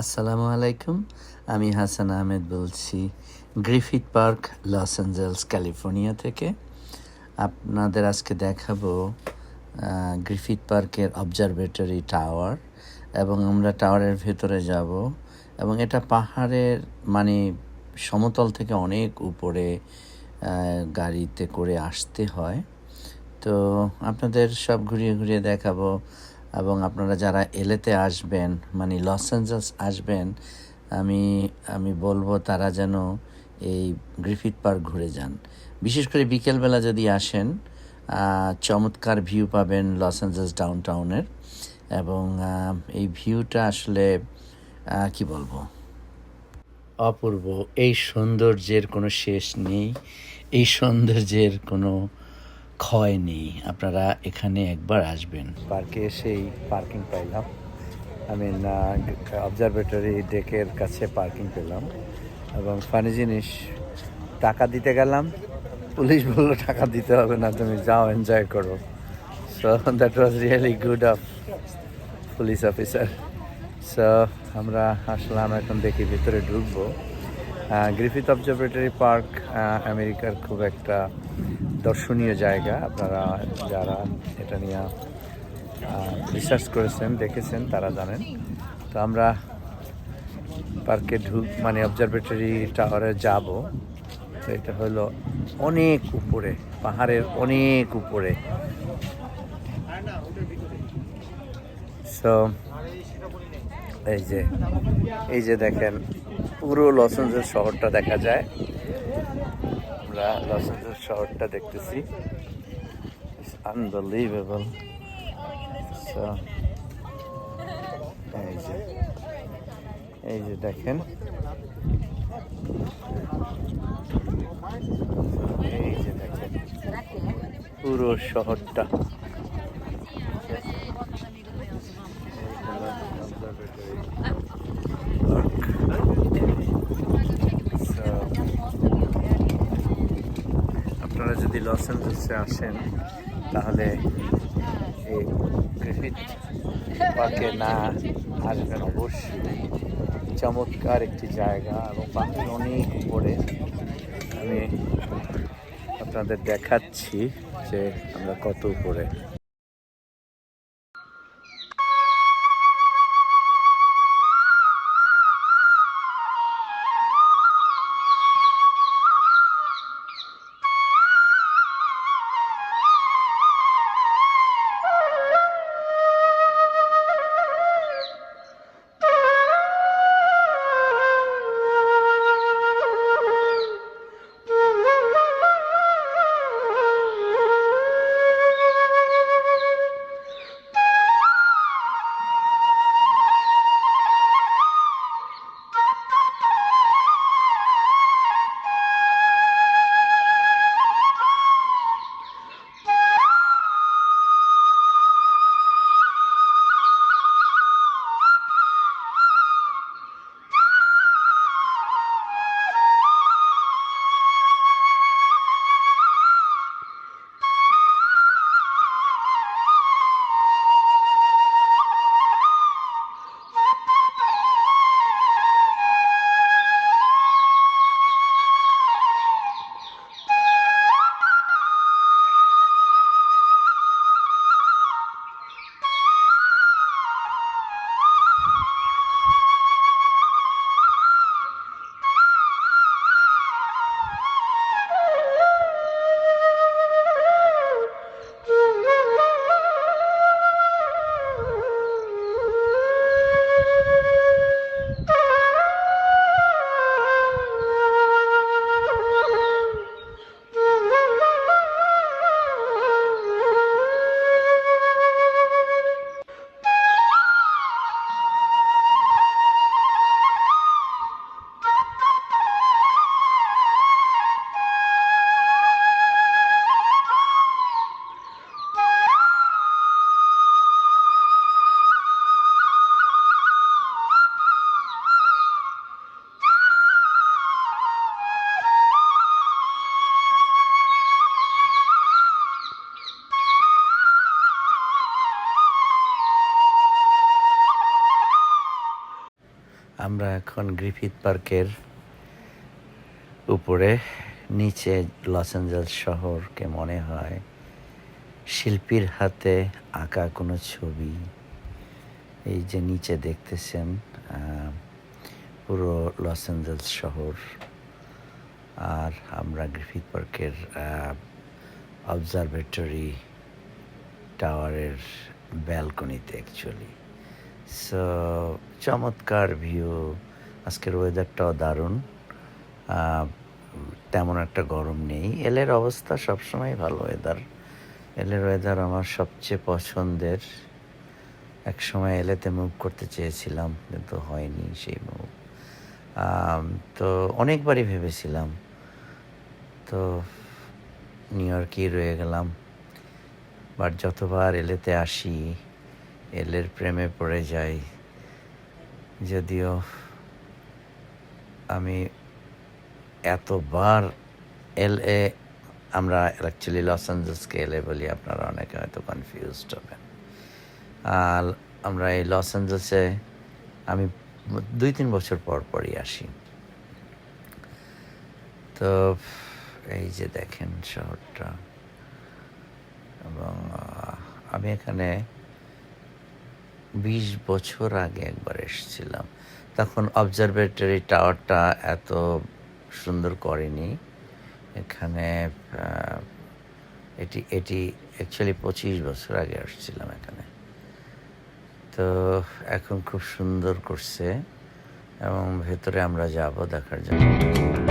আসসালামু আলাইকুম। আমি হাসান আহমেদ বলছি Griffith Park Los Angeles California থেকে। আপনাদের আজকে দেখাবো আহ, গ্রিফিথ পার্কের অবজারভেটরি টাওয়ার এবং আমরা টাওয়ারের ভেতরে যাব এবং এটা পাহাড়ের মানে সমতল থেকে অনেক উপরে গাড়িতে করে আসতে হয়। তো আপনাদের সব ঘুরিয়ে ঘুরিয়ে দেখাবো এবং আপনারা যারা এলেতে আসবেন মানে লস অ্যাঞ্জেলস আসবেন, আমি আমি বলব তারা যেন এই গ্রিফিট পার্ক ঘুরে যান। বিশেষ করে বিকেলবেলা যদি আসেন চমৎকার ভিউ পাবেন লস অ্যাঞ্জেলস ডাউন টাউনের এবং এই ভিউটা আসলে কি বলব? অপূর্ব। এই সৌন্দর্যের কোনো শেষ নেই, এই সৌন্দর্যের কোনো ক্ষয় আপনারা এখানে একবার আসবেন। পার্কে এসেই পার্কিং পাইলাম। আমি না অবজারভেটরি ডেকের কাছে পার্কিং পেলাম। এবং ফানি জিনিস, টাকা দিতে গেলাম। পুলিশ বলল, টাকা দিতে হবে না, তুমি যাও এনজয় করো। So that was really good of police officer so আমরা আসলাম, এখন দেখি ভিতরে ঢুকবো। গ্রিফিথ অবজারভেটরি পার্ক আমেরিকার খুব একটা দর্শনীয় জায়গা, আপনারা যারা এটা নিয়ে রিসার্চ করেছেন, দেখেছেন, তারা জানেন। তো আমরা পার্কে ঢুক মানে অবজারভেটরি টাওয়ারে যাব। তো এটা হলো অনেক উপরে, পাহাড়ের অনেক উপরে। সো এই যে এই যে দেখেন, পুরো লস শহরটা দেখা যায়। আমরা লস এঞ্জেলস শহরটা দেখতেছি। আনবিলিভেবল এই যে এই যে দেখেন। এই যে দেখেন, পুরো শহরটা। আপনারা লস অ্যাঞ্জেলসে আসেন, তাহলে এই গ্রিফিথ পার্কে না আসবেন অবশ্যই। চমৎকার একটি জায়গা এবং পাখির অনেক উপরে। আমি আপনাদের দেখাচ্ছি যে আমরা কত উপরে। আমরা এখন গ্রিফিথ পার্কের উপরে, নিচে লস অ্যাঞ্জেলস শহরকে মনে হয় শিল্পীর হাতে আঁকা কোনো ছবি। এই যে নিচে দেখতেছেন পুরো লস অ্যাঞ্জেলস শহর। আর আমরা গ্রিফিথ পার্কের অবজারভেটরি টাওয়ারের ব্যালকনিতে অ্যাকচুয়ালি সো চমৎকার ভিউ আজকের ওয়েদারটাও দারুণ। তেমন একটা গরম নেই। এলের অবস্থা সবসময় ভালো ওয়েদার এলের ওয়েদার আমার সবচেয়ে পছন্দের। এক সময় এলেতে মুভ করতে চেয়েছিলাম, কিন্তু হয়নি সেই মুভ তো অনেকবারই ভেবেছিলাম। তো নিউ ইয়র্কেই রয়ে গেলাম। বাট যতবার এলেতে আসি এলের প্রেমে পড়ে যাই। যদিও আমি এতবার এল এ আমরা অ্যাকচুয়ালি লস অ্যাঞ্জেলসকে এলে বলি, আপনারা অনেকে হয়তো কনফিউজড হবেন। আর আমরা এই লস অ্যাঞ্জেলসে আমি দুই তিন বছর পর পরই আসি। তো এই যে দেখেন শহরটা। এবং আমি এখানে বিশ বছর আগে একবার এসেছিলাম। তখন অবজারভেটরি টাওয়ারটা এত সুন্দর করেনি। এখানে এটি এটি অ্যাকচুয়ালি পঁচিশ বছর আগে আসছিলাম এখানে। তো এখন খুব সুন্দর করছে এবং ভেতরে আমরা যাব দেখার জন্য।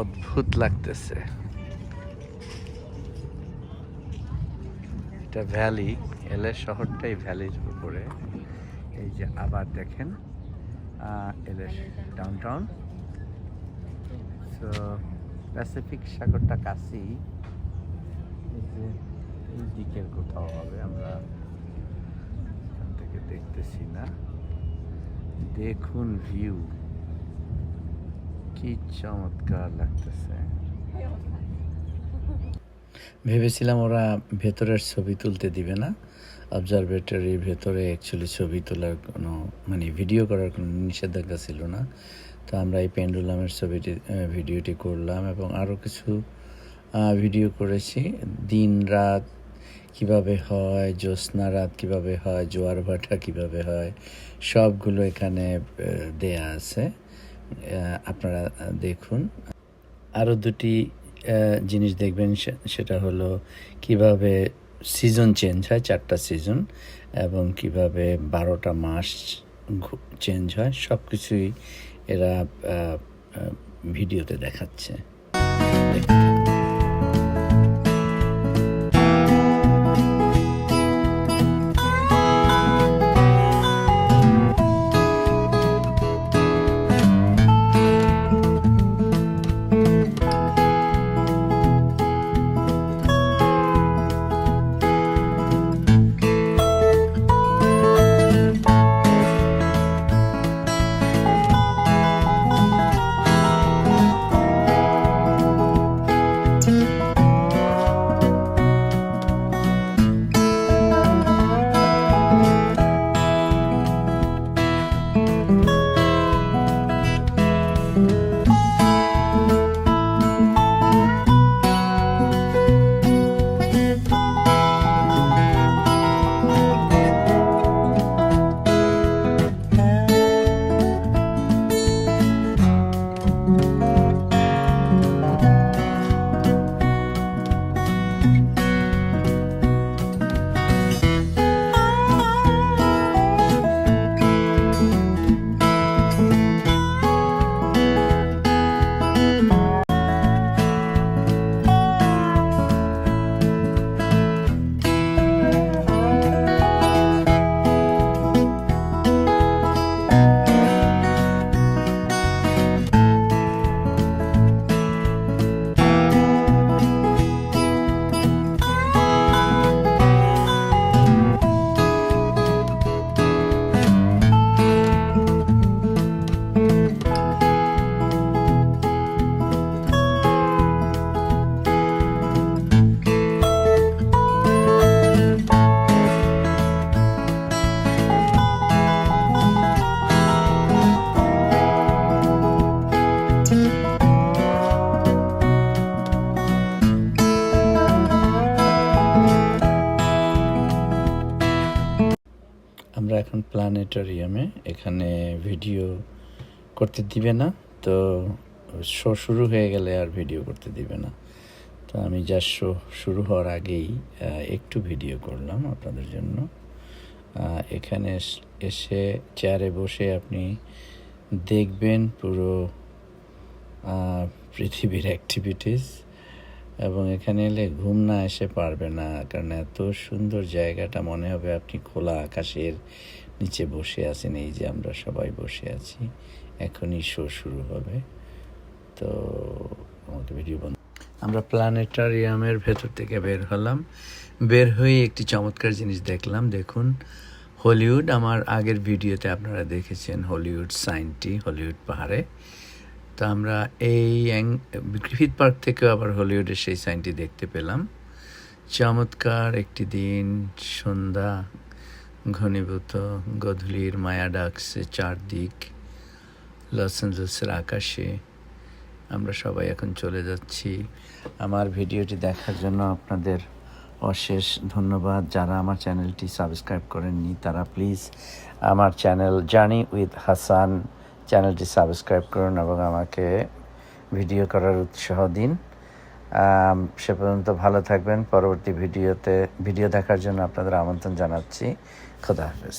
অদ্ভুত লাগতেছে। এটা ভ্যালি, এলে শহরটাই ভ্যালির উপরে। এই যে আবার দেখেন এলে ডাউন টাউন তো প্যাসিফিক সাগরটা কাছেই। এই দিকের কোথাও হবে, আমরা এখান থেকে দেখতেছি না। দেখুন ভিউ কি চমৎকার লাগতেছে। ভেবেছিলাম ওরা ভেতরের ছবি তুলতে দিবে না। অবজারভেটরির ভেতরে অ্যাকচুয়ালি ছবি তোলার কোনো মানে ভিডিও করার কোনো নিষেধাজ্ঞা ছিল না। তো আমরা এই পেন্ডুলামের ছবিটি ভিডিওটি করলাম এবং আরও কিছু ভিডিও করেছি। দিন রাত কীভাবে হয়, জ্যোৎস্না রাত কীভাবে হয়, জোয়ার ভাটা কীভাবে হয়, সবগুলো এখানে দেয়া আছে। আপনারা দেখুন। আরও দুটি জিনিস দেখবেন সেটা হলো কীভাবে সিজন চেঞ্জ হয়, চারটা সিজন এবং কীভাবে বারোটা মাস চেঞ্জ হয় সব কিছুই এরা ভিডিওতে দেখাচ্ছে। আমরা এখন প্ল্যানেটোরিয়ামে এখানে ভিডিও করতে দিবে না, তো শো শুরু হয়ে গেলে আর ভিডিও করতে দিবে না। তো আমি যা শো শুরু হওয়ার আগেই একটু ভিডিও করলাম আপনাদের জন্য। এখানে এসে চেয়ারে বসে আপনি দেখবেন পুরো পৃথিবীর অ্যাক্টিভিটিস এবং এখানে এলে ঘুম না এসে পারবে না, কারণ এত সুন্দর জায়গাটা মনে হবে আপনি খোলা আকাশের নিচে বসে আছেন, এই যে আমরা সবাই বসে আছি। এখনই শো শুরু হবে। তো আমাকে ভিডিও বন্ধ আমরা প্ল্যানেটারিয়ামের ভেতর থেকে বের হলাম। বের হয়ে একটি চমৎকার জিনিস দেখলাম। দেখুন, হলিউড, আমার আগের ভিডিওতে আপনারা দেখেছেন হলিউড সাইনটি, হলিউড পাহাড়ে। তো আমরা এই গ্রিফিথ পার্ক থেকেও আবার হলিউডের সেই সাইনটি দেখতে পেলাম। চমৎকার একটি দিন, সন্ধ্যা, ঘনীভূত, গধূলির মায়া ডাকছে চারদিক লস অ্যাঞ্জেলসের আকাশে। আমরা সবাই এখন চলে যাচ্ছি। আমার ভিডিওটি দেখার জন্য আপনাদের অশেষ ধন্যবাদ। যারা আমার চ্যানেলটি সাবস্ক্রাইব করেননি, তারা প্লিজ আমার চ্যানেল জার্নি উইথ হাসান চ্যানেলটি সাবস্ক্রাইব করুন এবং আমাকে ভিডিও করার উৎসাহ দিন। সে পর্যন্ত ভালো থাকবেন। পরবর্তী ভিডিওতে, ভিডিও দেখার জন্য আপনাদের আমন্ত্রণ জানাচ্ছি। খোদা হাফেজ।